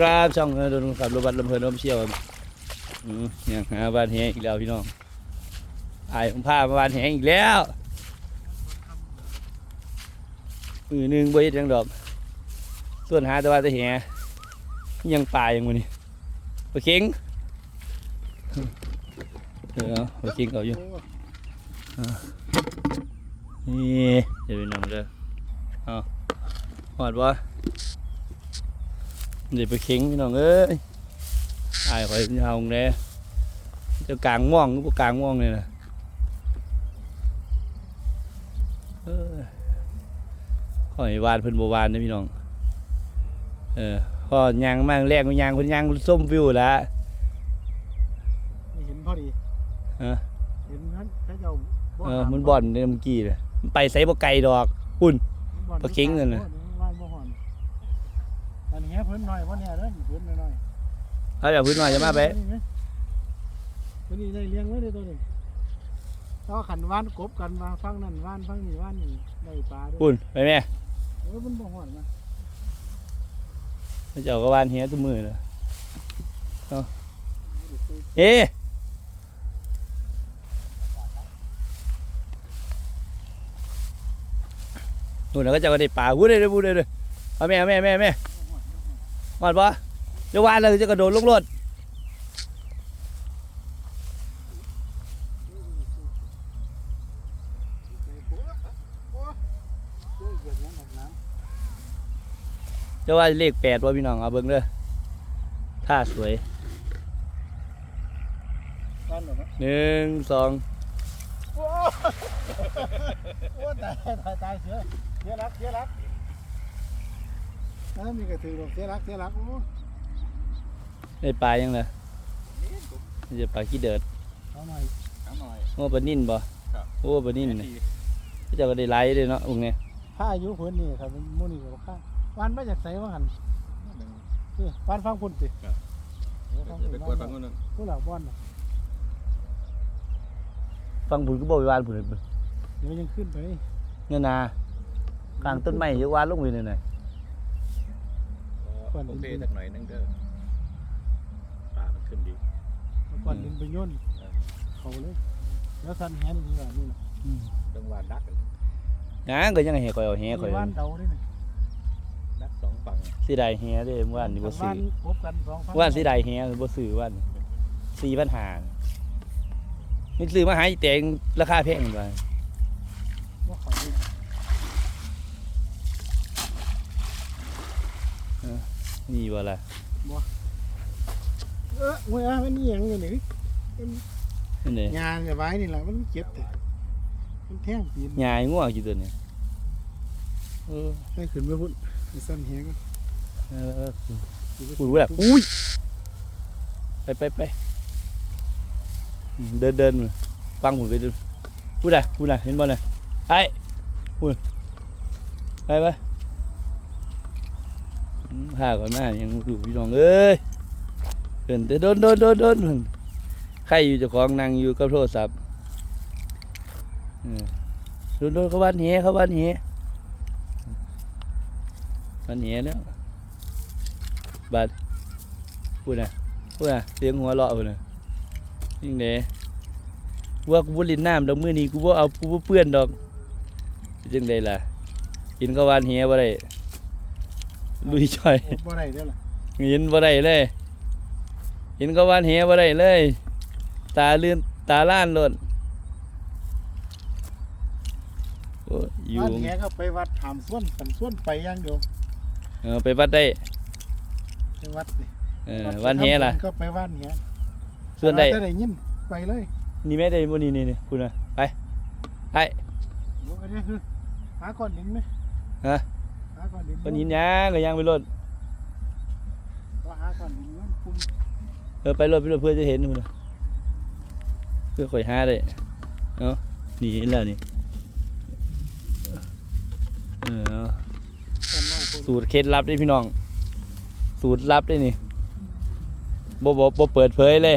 ครับช่องโดนขับรถบัสลำเพลินลมเชี่ยวอืมยังหาบ้านแหงอีกแล้วพี่น้องไอ้ายผมพามาบ้านแหงอีกแล้วมือหนึ่งบ่เฮ็ดหยังดอก ส่วนหาแต่ว่าจะแหงยังป่าอย่างมื้อนี้ปลาเค็งเออปลาเค็งเขาอยู่นี่เดี๋ยวไปนำเด้อเอาหอดวะ เดี๋ยวไปเค็งพี่น้องเอ้ยอายข่อยยาวงแน่เจะกลางม่วงหรือบ่กลางม่วงเลยนะเอ้ยข่อยวานเพิ่นบ่วานนะพี่น้อง เออพอยางมากแรกก็ยางเพิ่นยางส้มวิวแล้วเห็นพอดีเออเห็นนั้นเขาเจ้าเออมันบ่อนเมื่อกี้เลยมันไปไสบ่ไกลดอกอุ่นปลาเค็งนั่นน่ะว่านบ่หอน อันนี้เพิ่นหน่อยบ่เนี่ยเด้อเพิ่นหน่อยเอาแบบพื้นหน่อยจะมาไปตัวนี้ได้เลี้ยงไว้เลยตัวนี้ถ้าขันว่านกบกันมาฟังนั่นว่านฟังนี่ว่านนี่ได้ปลาด้วยอุ่นไปแม่เออมันบ่หอนมาเจ้าก็วานเฮียทุกมือเลยเอาเอ๊ะนู่นนะก็เจ้าก็ได้ป่าวุ้ดเลยวุ้ดเลยเอาแม่เอาแม่แม่แม่ หมดปะเดี๋ยววานเลยจะกระโดดลงรถช่วยเหยียบน้ำออกน้เจะว่าเลขแปดวะพี่น้องเอาเบิ้งเด้อท่าสวยำว่านหรอครับหนึ่งสองโอ้โอ้ตายตายตายเสียเสียรักเสียรัก เออมีกระถือหรอกเสียรักเสียรักโอ้ได้ปลายังเลยจะปลาขี้เดิดเอาหน่อยเอาหน่อยโอ้ปลานิ่นบ่ครับโอ้ปลานิ่นนี่เจ้าก็ได้ไล่เลยเนาะองค์เนี้ยผ้าอายุเพิ่นนี่ครับมันหมู่นี่ก็ข้างวานมาจากไสว่าหั่นนี่วานฟังพุ่นติครับเออฟังจะพุ่นไปกวดฟังคนหนึงผู้หลักบ้านน่ะฟังผุนก็บ่ไปวานผุนเดี๋ยวยังขึ้นไปเงินนา กลางต้นไม้จะวานลงไปเลยน่ะโอเคสักหน่อยนึงเด้อปลามันขึ้นดีก่อนดินไปย่นเขาเลยแล้วสันแหนดีกว่านี่นะต้องวานดักกันงานก็ยังให้ข่อยเอาแหข่อยมีบ้านเดาด้วยนะดักสองฝั่งสิได้แหเด้เมื่อวานนี่บ่ซื้บ้าอนพบกันสองฝั่งเมื่อวานสิได้แหบ่ซื้อวานสี่ปัญหานี่ซื้อมาให้แต่งราคาแพงกว่าว่าเขา ดินี่บ่ล่ะเออเว้ยอะมันนี่ยังอยู่นี่นั่นเด้งานจะไว้นี่แหละมันเจ็บแต่มันแท่งปีนยายง่วงอยู่ตัวนี้เออให้ขึ้นไปพุ่นไปสั้นแหงก็เออพูดว่าแบบอุ้ยไปไปไปอืมเดินเดินมาฟังผมไปดูพูดอะพูดอะเห็นบ่น่ะไปพูดไปไป อืมพาก่อนมายังอยู่พี่น้องเอ้ยเดินแต่โดนโดนโดนโดนใครอยู่เจ้าของนั่งอยู่กับโทรศัพท์เออโดนโดนเขาบ้านเหี้ยเขาบ้านเหี้ยบ้านเหี้ยแล้วบาดพูดนะพูดนะเสียงหัวเราะพูดนะยิ่งเด้ว่ากูบ่ลินน้ำดอกมือนี้กูบ่เอากูบ่เปื้อนดอกจังไดล่ะกินข้าวหวานเฮียบ่ได้ ลุยช่อยโอ้บ่ได้เด้อล่ะกินบ่ได้เลยกินข้าวหวานเฮียบ่ได้เลย ตาเลื่อนตาล้านโลดโอ้ยอยู่บ้านแหงก็ไปวัดถามส่วนกันส่วนไปอย่างเดียวเออไปวัดได้ไปวัดนี่เออวันเฮียล่ะก็ไปวัดแหงส่วนได้แต่ได้ยินไปเลย นี่แม่ได้บ่นี่นี่นี่พูดนะไปไปโอ้อันนี้คือหาก้อนดินไหมฮะหาก้อนดินคนหินยางก็ยางไปรถก็หาก้อนดินมันคุมเออไปรถไปรถเพื่อจะเห็นนู่นน่ะเพื่อข่อยหาได้เนาะนี่เห็นแล้วนี่เออเอากันน้อยคนสูตรเคล็ดลับได้พี่น้อง สูตรลับได้นี่บ่บ่บ่เปิดเผยเลย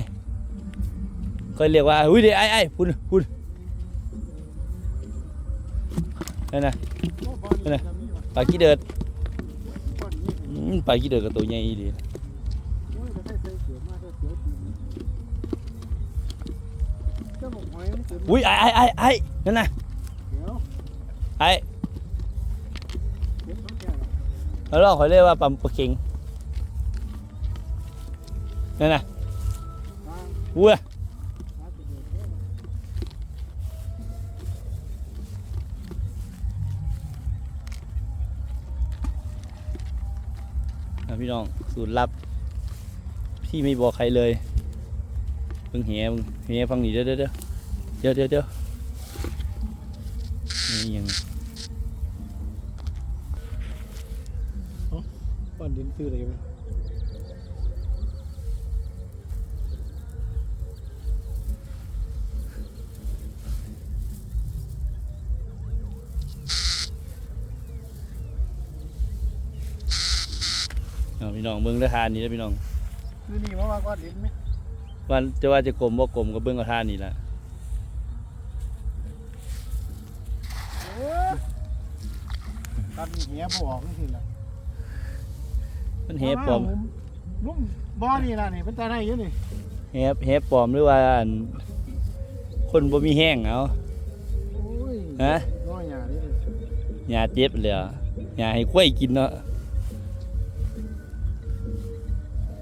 ก็เรียกว่าอุ้ยเดี๋ยวไอ้ไอ้พูดพูดนั่นนะโอ้บ่นั่นน่ะจะมีว่ะ ปลากี้เดือดอืมปลากี้เดือดกับตัวใหญ่ดีอุ้ยไอ้ไอ้ไอ้ไอ้นั่นนะไอ้แล้วเราขาเรียกว่าปั๊มปลาเค็งนั่นน่ะวาง วัว หาจุดเด่นเด้อ อะ พี่น้องสูตรลับพี่ไม่บอกใครเลยเพิ่งเหียมึงเหียฟังหนีเด้อเด้อเด้อเดี๋ยวเดี๋ยวเดี๋ยวนี่ยังป้อนดินซื้ออะไรมั้ย พี่น้องเบิ่งเด้อทานนี้เด้อพี่น้องคือนี่ว่าว่าก้อนดินไหมวันจะว่าจะกลมบ่กลมก็เบิ่งเอาทานนี่ล่ะเออตัดเหี้ยบ่ออกนี่สิล่ะมันเฮปลอมลุ่มบ่อนี่ล่ะนี่เป็นตาได้อยู่นี่เฮปเฮปลอมหรือว่าอันคนบ่มีแห้งเอาโอ้ยฮะน้อยหยาดิยาเจ็บเลยอะยาให้ควายกินเนาะ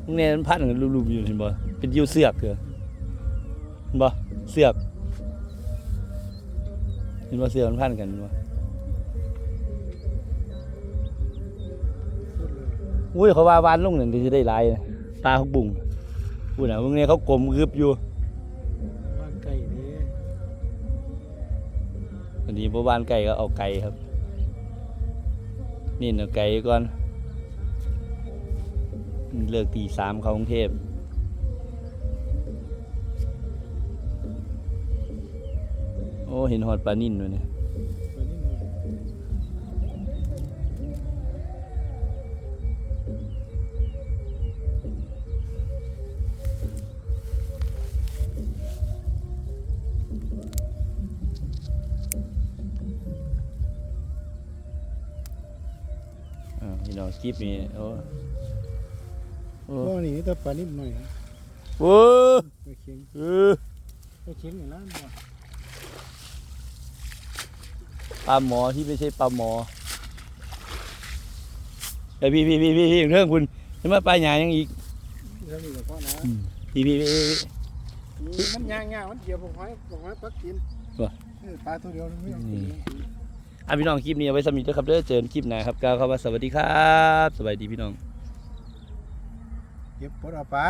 พวกนี้มันพันกันลุมๆอยู่เห็นบ่เป็นยิ้วเสือกเถอะเห็นบ่เสือกเห็นบ่เสือกมันพันกันเห็นบ่อุ้ยเขาว่าวานลงนั่นก็สิได้หลายนะปลาเขาบุ่งพูดน่ะพวกนี้เขากลมกึบอยู่บ้านไก่เด้อันนี้บ่บ้านไก่ก็เอาไก่ครับ นี่เอาไก่ก่อน เลิกตีสามเข้ากรุงเทพโอ้ เห็นหอดปลานิ่นด้วยเนี่ยตอนนี้นี่อ่าพี่น้องคลิปนี้โอ้ บ่อนี่แต่ปลานิดหน่อยนะโอ้ไปเคียงเออไปเคียงอย่างนั้นบ่ปลาหมอที่ไม่ใช่ปลาหมอไอยพี่พี่พี่พี่พี่เรื่องคุณจะมาปลาหยายังอีกเรื่องนี้ก็พอนะพี่พี่พี่พี่พี่นี่มันย่างๆมันเกี่ยวกับหอยกับหอยปักกินว่ะเออปลาตัวเดียวมันไม่เอากินอะพี่น้องคลิปนี้เอาไว้สำหรับนี้ด้วยครับเด้อเจอกันคลิปหน้าครับกล่าวคำว่าสวัสดีครับ สวัสดีพี่น้อง เก็บปลดเอาปลา